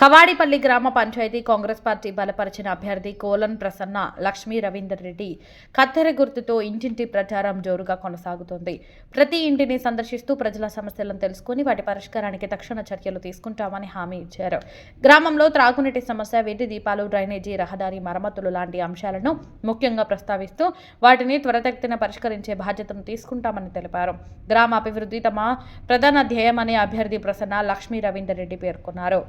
కవాడిపల్లి గ్రామ పంచాయతీ కాంగ్రెస్ పార్టీ బలపరిచిన అభ్యర్థి కోలన్ ప్రసన్న లక్ష్మీ రవీందర్ రెడ్డి కత్తెర గుర్తుతో ఇంటింటి ప్రచారం జోరుగా కొనసాగుతోంది. ప్రతి ఇంటిని సందర్శిస్తూ ప్రజల సమస్యలను తెలుసుకుని వాటి పరిష్కారానికి తక్షణ చర్యలు తీసుకుంటామని హామీ ఇచ్చారు. గ్రామంలో త్రాగునీటి సమస్య వీధి దీపాలు డ్రైనేజీ రహదారి మరమ్మతులు లాంటి అంశాలను ముఖ్యంగా ప్రస్తావిస్తూ వాటిని త్వరతగతిన పరిష్కరించే బాధ్యతను తీసుకుంటామని తెలిపారు. గ్రామ అభివృద్ధి తమ ప్రధాన ధ్యేయమని అభ్యర్థి ప్రసన్న లక్ష్మీ రవీందర్ రెడ్డి పేర్కొన్నారు.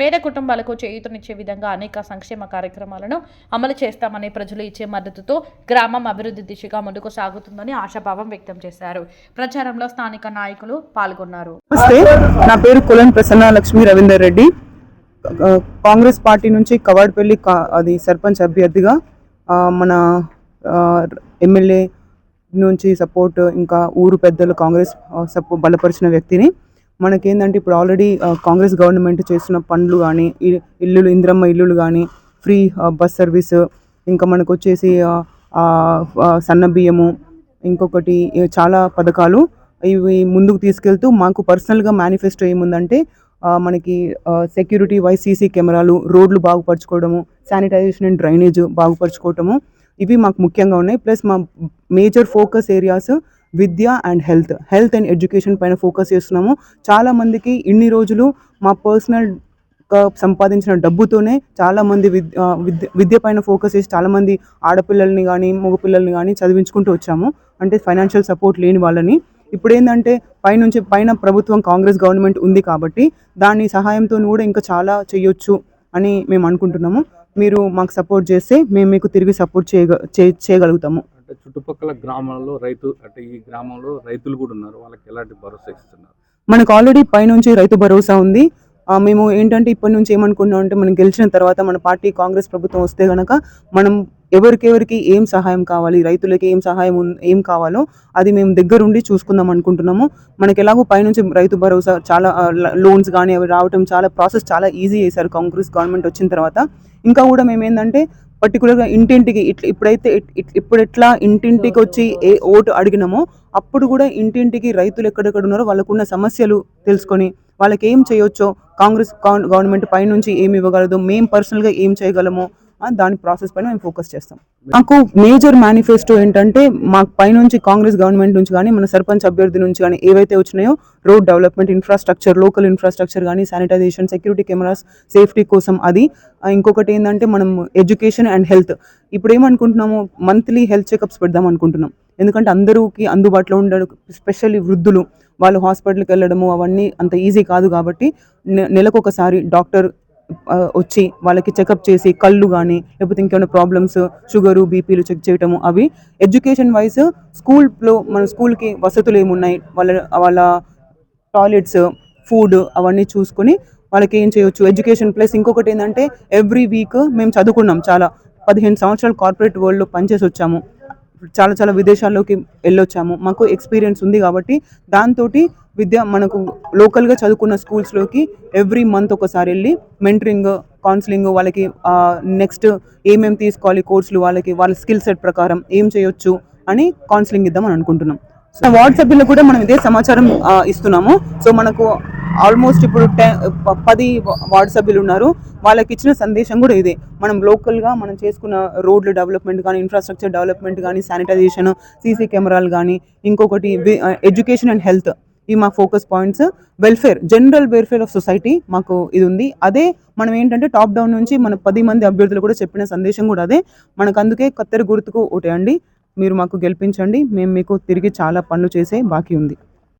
పేద కుటుంబాలకు చేయూతనిచ్చే విధంగా అనేక సంక్షేమ కార్యక్రమాలను అమలు చేస్తామని ప్రజలు ఇచ్చే మద్దతుతో గ్రామం అభివృద్ధి దిశగా ముందుకు సాగుతుందని ఆశాభావం వ్యక్తం చేశారు. ప్రచారంలో స్థానిక నాయకులు పాల్గొన్నారు. నా పేరు కులన్ ప్రసన్న లక్ష్మీ రవీందర్ రెడ్డి. కాంగ్రెస్ పార్టీ నుంచి కవాడ్పల్లి కా- అది సర్పంచ్ అభ్యర్థిగా మన ఎమ్మెల్యే నుంచి సపోర్ట్ ఇంకా ఊరు పెద్దలు కాంగ్రెస్ సపో బలపరిచిన వ్యక్తిని మనకేందంటే ఇప్పుడు ఆల్రెడీ కాంగ్రెస్ గవర్నమెంట్ చేస్తున్న పనులు కానీ ఇల్లులు ఇంద్రమ్మ ఇల్లులు కానీ ఫ్రీ బస్ సర్వీస్ ఇంకా మనకు వచ్చేసి సన్న బియ్యము ఇంకొకటి చాలా పథకాలు ఇవి ముందుకు తీసుకెళ్తూ మాకు పర్సనల్గా మేనిఫెస్టో ఏముందంటే మనకి సెక్యూరిటీ వైస్ సీసీ కెమెరాలు రోడ్లు బాగుపరచుకోవడము శానిటైజేషన్ అండ్ డ్రైనేజ్ బాగుపరచుకోవటము ఇవి మాకు ముఖ్యంగా ఉన్నాయి. ప్లస్ మా major focus areas Vidya and health. Health and education పైన ఫోకస్ చేస్తున్నాము. చాలామందికి ఇన్ని రోజులు మా పర్సనల్ సంపాదించిన డబ్బుతోనే చాలామంది విద్య విద్య విద్య పైన ఫోకస్ చేసి చాలామంది ఆడపిల్లల్ని కానీ మగపిల్లల్ని కానీ చదివించుకుంటూ వచ్చాము. అంటే ఫైనాన్షియల్ సపోర్ట్ లేని వాళ్ళని. ఇప్పుడు ఏంటంటే పైనుంచి పైన ప్రభుత్వం కాంగ్రెస్ గవర్నమెంట్ ఉంది కాబట్టి దాని సహాయంతో కూడా ఇంకా చాలా చేయొచ్చు అని మేము అనుకుంటున్నాము. మీరు మాకు సపోర్ట్ చేస్తే మేము మీకు తిరిగి సపోర్ట్ చేయగ చేయగలుగుతాము. అంటే చుట్టుపక్కల గ్రామాల్లో రైతు అంటే ఈ గ్రామంలో రైతులు కూడా ఉన్నారు. వాళ్ళకి ఎలాంటి భరోసా ఇస్తున్నారు? మనకు ఆల్రెడీ పైనుంచి రైతు భరోసా ఉంది. మేము ఏంటంటే ఇప్పటి నుంచి ఏమనుకున్నాం అంటే మనం గెలిచిన తర్వాత మన పార్టీ కాంగ్రెస్ ప్రభుత్వం వస్తే గనక మనం ఎవరికెవరికి ఏం సహాయం కావాలి రైతులకి ఏం సహాయం ఏం కావాలో అది మేము దగ్గరుండి చూసుకుందాం అనుకుంటున్నాము. మనకి ఎలాగో పైనుంచి రైతు భరోసా చాలా లోన్స్ కానీ అవి రావటం చాలా ప్రాసెస్ చాలా ఈజీ చేశారు కాంగ్రెస్ గవర్నమెంట్ వచ్చిన తర్వాత. ఇంకా కూడా మేము ఏంటంటే పర్టికులర్గా ఇంటింటికి ఇట్లా ఇప్పుడైతే ఇప్పుడు ఎట్లా ఇంటింటికి వచ్చి ఏ ఓటు అడిగినామో అప్పుడు కూడా ఇంటింటికి రైతులు ఎక్కడెక్కడ ఉన్నారో వాళ్ళకున్న సమస్యలు తెలుసుకొని వాళ్ళకి ఏం చేయొచ్చో కాంగ్రెస్ గవర్నమెంట్ పైనుంచి ఏమి ఇవ్వగలదు మేము పర్సనల్గా ఏం చేయగలమో దాని ప్రాసెస్ పైన మేము ఫోకస్ చేస్తాం. మాకు మేజర్ మేనిఫెస్టో ఏంటంటే మాకు పైనుంచి కాంగ్రెస్ గవర్నమెంట్ నుంచి కానీ మన సర్పంచ్ అభ్యర్థి నుంచి కానీ ఏవైతే వచ్చినాయో road development infrastructure local infrastructure కానీ శానిటైజేషన్ సెక్యూరిటీ కెమెరాస్ సేఫ్టీ కోసం అది. ఆ, ఇంకొకటి ఏంటంటే మనం ఎడ్యుకేషన్ అండ్ హెల్త్ ఇప్పుడు ఏమనుకుంటున్నాము మంత్లీ హెల్త్ చెకప్స్ పెడదాం అనుకుంటున్నాం. ఎందుకంటే అందరూకి అందుబాటులో ఉండడు స్పెషల్లీ వృద్ధులు వాళ్ళు హాస్పిటల్కి వెళ్ళడము అవన్నీ అంత ఈజీ కాదు కాబట్టి నె- నెలకొకసారి డాక్టర్ వచ్చి వాళ్ళకి చెకప్ చేసి కళ్ళు కానీ లేకపోతే ఇంకేమైనా ప్రాబ్లమ్స్ షుగరు బీపీలు చెక్ చేయటము అవి ఎడ్యుకేషన్ వైజ్ స్కూల్లో మన స్కూల్కి వసతులు ఏమున్నాయి? వాళ్ళ వాళ్ళ టాయిలెట్స్ ఫుడ్ అవన్నీ చూసుకొని వాళ్ళకి ఏం చేయొచ్చు? ఎడ్యుకేషన్ ప్లస్ ఇంకొకటి ఏంటంటే ఎవ్రీ వీక్ మేము చదువుకున్నాం చాలా. పదిహేను సంవత్సరాలు కార్పొరేట్ వరల్డ్లో పనిచేసి వచ్చాము. చాలా చాలా విదేశాల్లోకి వెళ్ళొచ్చాము. మాకు ఎక్స్పీరియన్స్ ఉంది కాబట్టి దాంతో విద్య మనకు లోకల్గా చదువుకున్న స్కూల్స్లోకి ఎవ్రీ మంత్ ఒకసారి వెళ్ళి మెంటరింగ్ కౌన్సిలింగ్ వాళ్ళకి నెక్స్ట్ ఏమేమి తీసుకోవాలి కోర్సులు వాళ్ళకి వాళ్ళ స్కిల్ సెట్ ప్రకారం ఏం చేయొచ్చు అని కౌన్సిలింగ్ ఇద్దామని అనుకుంటున్నాం. సో వాట్సాప్లో కూడా మనం ఇదే సమాచారం ఇస్తున్నాము. సో మనకు ఆల్మోస్ట్ ఇప్పుడు టెన్ పది వార్డు సభ్యులు ఉన్నారు. వాళ్ళకి ఇచ్చిన సందేశం కూడా ఇదే. మనం లోకల్గా మనం చేసుకున్న రోడ్లు డెవలప్మెంట్ కానీ ఇన్ఫ్రాస్ట్రక్చర్ డెవలప్మెంట్ కానీ శానిటైజేషన్ సీసీ కెమెరాలు కానీ ఇంకొకటి ఎడ్యుకేషన్ అండ్ హెల్త్ ఇవి మా focus points. Welfare general welfare of society మాకు ఇది ఉంది. అదే మనం ఏంటంటే టాప్ డౌన్ నుంచి మన పది మంది అభ్యర్థులు కూడా చెప్పిన సందేశం కూడా అదే. మనకు అందుకే కత్తెర గుర్తుకు ఓటేయండి. మీరు మాకు గెలిపించండి. మేము మీకు తిరిగి చాలా పనులు చేసే బాకీ ఉంది.